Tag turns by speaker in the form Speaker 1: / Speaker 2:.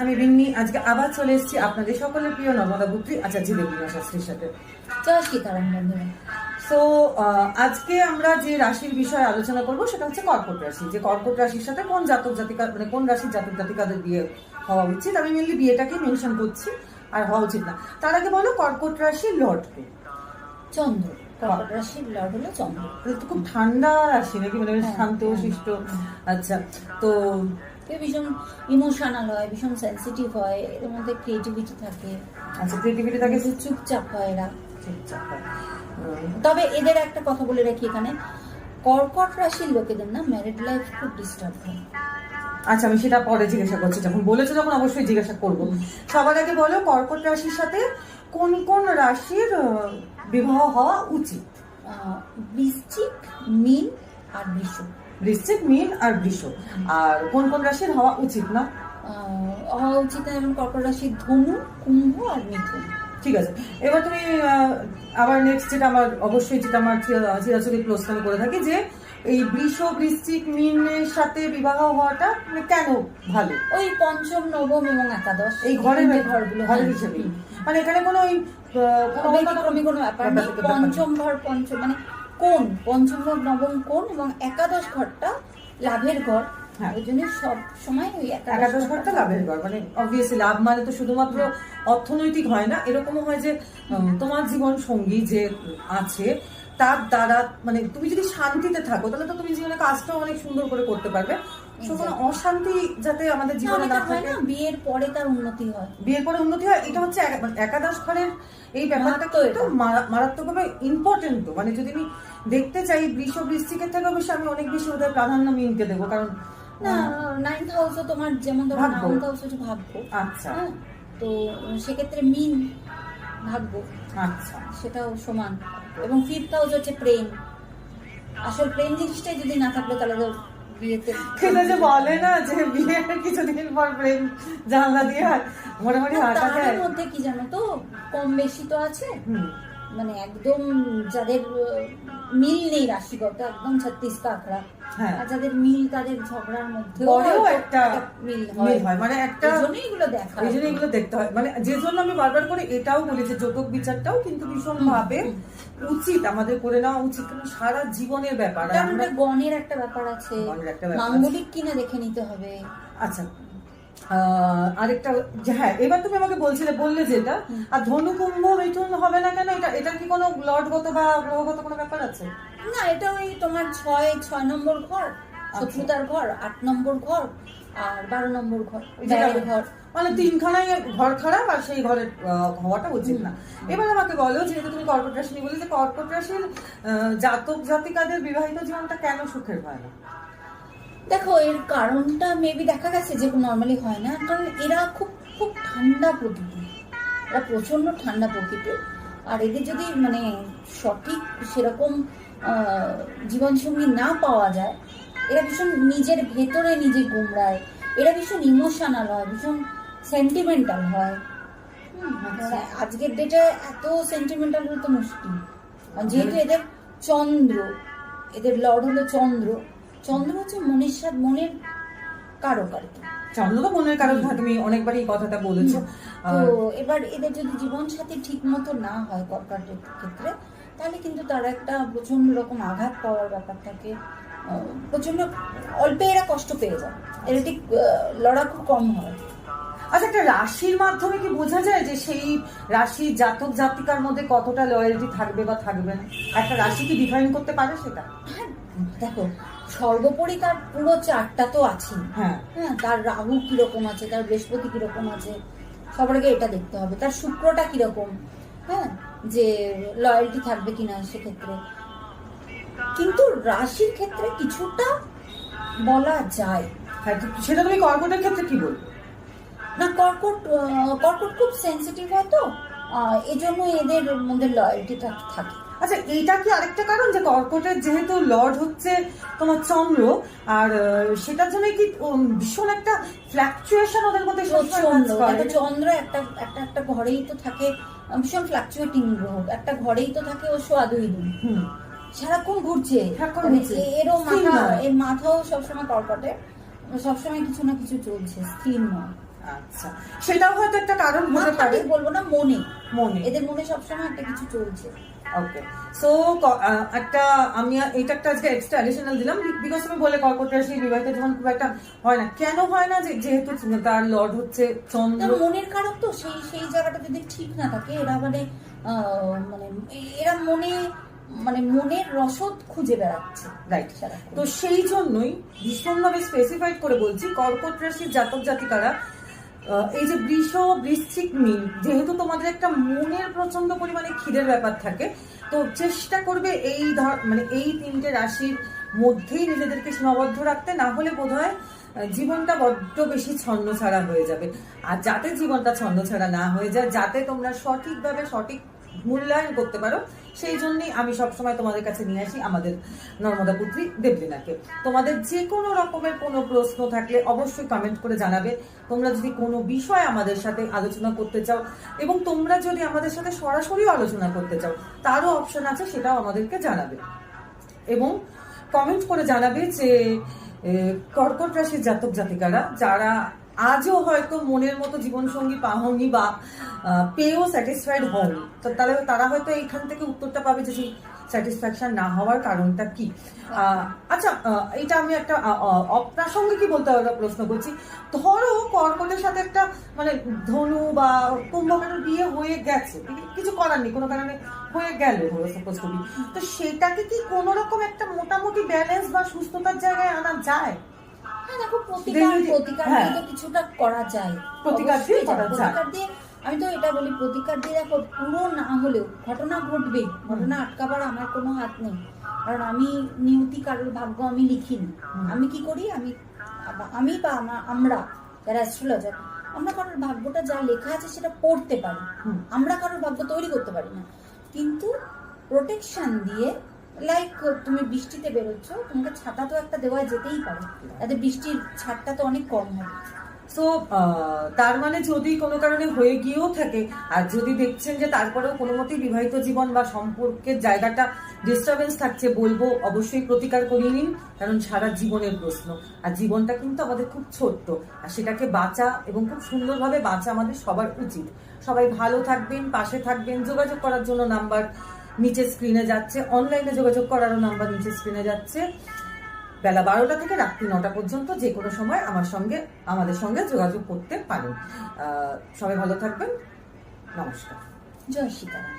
Speaker 1: আমি বিন্নি আজকে আবার চলে এসেছি আপনাদের সকলের প্রিয় নর্মদা পুত্রী আচার্য দেবীনা শাস্ত্রীর সাথে।
Speaker 2: জয় সীতারাম বন্ধুরা
Speaker 1: সো আজকে আমরা যে রাশির বিষয়ে আলোচনা করব সেটা হচ্ছে কর্কট রাশি। যে কর্কট রাশির সাথে কোন জাতক জাতিকা মানে কোন রাশির জাতক জাতিকাদের বিয়ে হওয়া উচিত? আমি মেনলি বিয়েটাকে মেনশন করছি আর হওয়া উচিত না। তার আগে বলো কর্কট রাশির লর্ডকে
Speaker 2: চন্দ্র। কর্কট রাশির লর্ড হলো চন্দ্র।
Speaker 1: খুব ঠান্ডা রাশি নাকি? মানে
Speaker 2: হ্যাঁ,
Speaker 1: শান্ত
Speaker 2: হ্যাঁ,
Speaker 1: শিষ্ট
Speaker 2: হ্যাঁ।
Speaker 1: আচ্ছা তো
Speaker 2: ভীষণ ইমোশনাল হয় ভীষণ সেন্সিটিভ হয় এর মধ্যে ক্রিয়েটিভিটি থাকে।
Speaker 1: আচ্ছা ক্রিয়েটিভিটি থাকে
Speaker 2: চুপচাপ হয় এরা।
Speaker 1: চুপচাপ হয়।
Speaker 2: তবে এদের একটা কথা বলে রাখি এখানে কর্কট রাশির লোকেদের না ম্যারিড লাইফ খুব ডিস্টার্ব হয়
Speaker 1: আচ্ছা আমি সেটা পরে জিজ্ঞাসা করছি যখন বলেছ যখন অবশ্যই জিজ্ঞাসা করব। সবার আগে বলো কর্কট রাশির সাথে কোন কোন রাশির বিবাহ হওয়া উচিত?
Speaker 2: বৃশ্চিক মিন আর বৃষ
Speaker 1: বৃশ্চিক মীন আর বৃষ। আর কোন কোন রাশির হওয়া উচিত না
Speaker 2: হওয়া উচিত যেমন কর্কট রাশির ধনু কুম্ভ আর মিথুন।
Speaker 1: ঠিক আছে। এবার তুমি আবার নেক্সট যেটা আমার অবশ্যই যেটা আমার চিরা- চিরাচরিত আমি করে থাকি যে এই বৃষ বৃশ্চিক মীনের সাথে বিবাহ হওয়াটা মানে কেন ভালো?
Speaker 2: ওই পঞ্চম নবম এবং একাদশ
Speaker 1: এই ঘরের
Speaker 2: ঘরগুলো হ্যাঁ।
Speaker 1: হিসেবে মানে এখানে কোনো ওই কোনো
Speaker 2: কোনো ব্যাপার নেই। পঞ্চম ঘর পঞ্চম মানে কোন পঞ্চম ঘর নবম কোন এবং একাদশ ঘরটা লাভের ঘর
Speaker 1: হ্যাঁ।
Speaker 2: ওই জন্য সব সময় ওই
Speaker 1: একাদশ ঘরটা লাভের ঘর মানে অবভিয়াসলি লাভ মানে তো শুধুমাত্র অর্থনৈতিক হয় না এরকমও হয় যে তোমার জীবন সঙ্গী যে আছে তার দ্বারা মানে তুমি যদি শান্তিতে থাকো তাহলে তো তুমি জীবনে কাজটাও অনেক সুন্দর করে করতে পারবে সুতরাং অশান্তি যাতে আমাদের জীবনে না থাকে।
Speaker 2: বিয়ের পরে তার উন্নতি হয়।
Speaker 1: বিয়ের পরে উন্নতি হয় এটা হচ্ছে মানে একাদশ ঘরের এই ব্যাপারটা কিন্তু মারাত্মকভাবে ইম্পর্টেন্ট তো। মানে যদি আমি দেখতে চাই বৃষ বৃষ্টিকের থেকে অবশ্যই আমি অনেক বেশি ওদের প্রাধান্য মিনকে দেবো কারণ
Speaker 2: না নাইন্থ হাউসও তোমার যেমন ধরো। নাইন্থ হাউস হচ্ছে ভাগ্য।
Speaker 1: আচ্ছা।
Speaker 2: হ্যাঁ তো সেক্ষেত্রে মিন ভাগ্য।
Speaker 1: আচ্ছা।
Speaker 2: সেটাও সমান। এবং ফিফথ হাউস হচ্ছে প্রেম। আসল প্রেম জিনিসটাই যদি না থাকল তাহলে তো বিয়েতে।
Speaker 1: কিন্তু যে বলে না যে বিয়ের কিছুদিন পর প্রেম জানলা দিয়ে হয় মোটামুটি হাঁটা
Speaker 2: তার মধ্যে কি জানো তো? কম বেশি তো আছে। মানে একদম যাদের মিল নেই রাশিগত একদম ছত্রিশ কাঁকড়া
Speaker 1: হ্যাঁ।
Speaker 2: যাদের মিল তাদের ঝগড়ার মধ্যে
Speaker 1: একটা
Speaker 2: মিল
Speaker 1: হয়। মানে একটা
Speaker 2: জন্যই এগুলো দেখা
Speaker 1: এই জন্য এগুলো দেখতে হয়। মানে যে জন্য আমি বারবার করে এটাও বলি যে যৌতুক বিচারটাও কিন্তু ভীষণ ভাবে উচিত আমাদের করে নেওয়া উচিত। কারণ সারা জীবনের ব্যাপার আমরা
Speaker 2: গণের একটা ব্যাপার আছে। মাঙ্গলিক কিনা দেখে নিতে হবে।
Speaker 1: আচ্ছা আরেকটা যে হ্যাঁ এবার তুমি আমাকে বলছিলে বললে যেটা আর ধনু কুম্ভ মিথুন হবে না কেন? এটা এটা কি কোনো লর্ডগত বা গ্রহগত কোনো ব্যাপার আছে?
Speaker 2: না এটা ওই তোমার ছয় ছয় নম্বর ঘর
Speaker 1: আচ্ছা।
Speaker 2: শত্রুতার ঘর আট নম্বর ঘর আর বারো নম্বর ঘর ঘর।
Speaker 1: মানে তিনখানাই ঘর খারাপ আর সেই ঘরের হওয়াটা উচিত না। এবার আমাকে বলো যেহেতু তুমি কর্কট রাশি নিয়ে বলে যে কর্কট রাশির জাতক জাতিকাদের বিবাহিত জীবনটা কেন সুখের হয় না?
Speaker 2: দেখো এর কারণটা মেবি দেখা গেছে যে নর্মালি হয় না কারণ এরা খুব খুব ঠান্ডা প্রকৃতি এরা প্রচণ্ড ঠান্ডা প্রকৃতি আর এদের যদি মানে সঠিক সেরকম জীবনসঙ্গী না পাওয়া যায় এরা ভীষণ নিজের ভেতরে নিজে গুমরায় এরা ভীষণ ইমোশনাল হয় ভীষণ সেন্টিমেন্টাল হয়। মানে আজকের ডেটে এত সেন্টিমেন্টাল হলে তো মুশকিল। যেহেতু এদের চন্দ্র এদের লর্ড হলো চন্দ্র চন্দ্র হচ্ছে মনের সাথে মনের কারক আর কি
Speaker 1: চন্দ্র তো মনের কারণ তুমি অনেকবারই কথাটা বলেছ।
Speaker 2: তো এবার এদের যদি জীবন সাথী ঠিক মতো না হয় কর্কটের ক্ষেত্রে তাহলে কিন্তু তারা একটা প্রচণ্ড রকম আঘাত পাওয়ার ব্যাপার থাকে। প্রচণ্ড অল্পে এরা কষ্ট পেয়ে যায়। এরা ঠিক লড়া খুব কম হয়।
Speaker 1: আচ্ছা একটা রাশির মাধ্যমে কি বোঝা যায় যে সেই রাশির জাতক জাতিকার মধ্যে কতটা লয়ালিটি থাকবে বা থাকবে না? একটা রাশি কি ডিফাইন করতে পারে সেটা?
Speaker 2: হ্যাঁ দেখো সর্বোপরি তার পুরো চারটা তো আছেই।
Speaker 1: হ্যাঁ।
Speaker 2: হ্যাঁ তার রাহু কীরকম আছে তার বৃহস্পতি কীরকম আছে সবার আগে এটা দেখতে হবে। তার শুক্রটা কীরকম? হ্যাঁ যে লয়্যালটি থাকবে কিনা সেক্ষেত্রে। কিন্তু রাশির ক্ষেত্রে কিছুটা বলা যায়।
Speaker 1: হ্যাঁ সেটা তুমি কর্কটের ক্ষেত্রে কি বলবে?
Speaker 2: না কর্কট কর্কট খুব সেন্সিটিভ হয় তো এজন্য এদের মধ্যে লয়্যালটিটা থাকে।
Speaker 1: আচ্ছা এইটা কি আরেকটা কারণ যে কর্কটের যেহেতু লর্ড হচ্ছে তোমার চন্দ্র আর সেটার জন্য কি ভীষণ একটা ফ্ল্যাকচুয়েশন ওদের মধ্যে
Speaker 2: চন্দ্র। একটা একটা একটা ঘরেই তো থাকে ভীষণ ফ্লাকচুয়েটিং গ্রহ। একটা ঘরেই তো থাকে ও সোয়া দুই। দিন। সারাক্ষণ ঘুরছে। এরও মাথা এর মাথাও সবসময় কর্কটে। সবসময় কিছু না কিছু চলছে স্থির নয়।
Speaker 1: আচ্ছা সেটাও হয়তো একটা কারণ হতে পারে।
Speaker 2: বলব না মনে।
Speaker 1: মনে।
Speaker 2: এদের মনে সবসময় একটা কিছু চলছে।
Speaker 1: ওকে সো একটা আমি এটা একটা আজকে এক্সট্রা অ্যাডিশনাল দিলাম বিকজ তুমি বলে কর্কট রাশি বিবাহিত জীবন খুব একটা হয় না। কেন হয় না যে যেহেতু তার লর্ড হচ্ছে চন্দ্র?
Speaker 2: মনের কারণ তো সেই সেই জায়গাটা যদি ঠিক না থাকে এরা মানে আহ, মানে এরা মনে মানে মনের রসদ খুঁজে বেড়াচ্ছে
Speaker 1: রাইট। তো সেই জন্যই ভীষণভাবে স্পেসিফাইড করে বলছি কর্কট রাশির জাতক জাতিকারা এই যে বৃষ বৃশ্চিক মিন, যেহেতু তোমাদের একটা মনের প্রচণ্ড পরিমাণে ক্ষীরের ব্যাপার থাকে, তো চেষ্টা করবে এই ধর মানে এই তিনটে রাশির মধ্যেই নিজেদেরকে সীমাবদ্ধ রাখতে, না হলে বোধ হয় জীবনটা বড্ড বেশি ছন্ন ছাড়া হয়ে যাবে। আর যাতে জীবনটা ছন্ন ছাড়া না হয়ে যায়, যাতে তোমরা সঠিকভাবে সঠিক মূল্যায়ন করতে পারো, সেই জন্যই আমি সবসময় তোমাদের কাছে নিয়ে আসি আমাদের নর্মদা পুত্রী দেবলীনাকে। তোমাদের যে কোনো রকমের কোনো প্রশ্ন থাকলে অবশ্যই কমেন্ট করে জানাবে। তোমরা যদি কোনো বিষয় আমাদের সাথে আলোচনা করতে চাও এবং তোমরা যদি আমাদের সাথে সরাসরি আলোচনা করতে চাও, তারও অপশন আছে, সেটাও আমাদেরকে জানাবে। এবং কমেন্ট করে জানাবে যে কর্কট রাশির জাতক জাতিকারা যারা আজও হয়তো মনের মতো জীবনসঙ্গী পাহনি বা পেয়েও স্যাটিসফাইড হওনি তো তাহলে তারা হয়তো এইখান থেকে উত্তরটা পাবে যে স্যাটিসফ্যাকশন না হওয়ার কারণটা কি। আচ্ছা এটা আমি একটা অপ্রাসঙ্গিকই বলতে হবে, প্রশ্ন করছি। ধরো কর্কটের সাথে একটা মানে ধনু বা কুম্ভকের বিয়ে হয়ে গেছে। কিছু করার নেই, কোনো কারণে হয়ে গেল সাপোজ তুমি তো সেটাকে কি কোনো রকম একটা মোটামুটি ব্যালেন্স বা সুস্থতার জায়গায় আনা যায়?
Speaker 2: হ্যাঁ দেখো প্রতিকার প্রতিকার
Speaker 1: হ্যাঁ।
Speaker 2: দিয়ে তো কিছুটা করা যায়
Speaker 1: প্রতিকার দিয়ে করা
Speaker 2: যায়।
Speaker 1: যায়।
Speaker 2: প্রতিকার দিয়ে আমি তো এটা বলি প্রতিকার দিয়ে দেখো পুরো না হলেও ঘটনা ঘটবে ঘটনা আটকাবার আমার কোনো হাত নেই কারণ আমি নিয়তি কারোর ভাগ্য আমি লিখিনি। আমি কি করি আমি আমি বা আমরা যারা অ্যাস্ট্রোলজার আমরা কারোর ভাগ্যটা যা লেখা আছে সেটা পড়তে পারি আমরা কারোর ভাগ্য তৈরি করতে পারি না কিন্তু প্রোটেকশন দিয়ে লাইক তুমি বৃষ্টিতে বেরোচ্ছ, তোমাকে ছাতা তো একটা দেওয়া যেতেই পারে। তাতে বৃষ্টির ছাদটা তো অনেক কম হয়।
Speaker 1: সো তার মানে যদি কোনো কারণে হয়ে গিয়েও থাকে, আর যদি দেখছেন যে তারপরেও কোনো মতেই বিবাহিত জীবন বা সম্পর্কের জায়গাটা ডিস্টারবেন্স থাকছে, বলব অবশ্যই প্রতিকার করিয়ে নিন, কারণ সারা জীবনের প্রশ্ন। আর জীবনটা কিন্তু আমাদের খুব ছোট্ট, আর সেটাকে বাঁচা এবং খুব সুন্দরভাবে বাঁচা আমাদের সবার উচিত। সবাই ভালো থাকবেন, পাশে থাকবেন, যোগাযোগ করার জন্য নাম্বার নিচে স্ক্রিনে যাচ্ছে। অনলাইনে যোগাযোগ করারও নাম্বার নিচে স্ক্রিনে যাচ্ছে। বেলা বারোটা থেকে রাত্রি নটা পর্যন্ত যে কোনো সময় আমার সঙ্গে, আমাদের সঙ্গে যোগাযোগ করতে পারেন। সবাই ভালো থাকবেন। নমস্কার।
Speaker 2: জয় সীতারাম।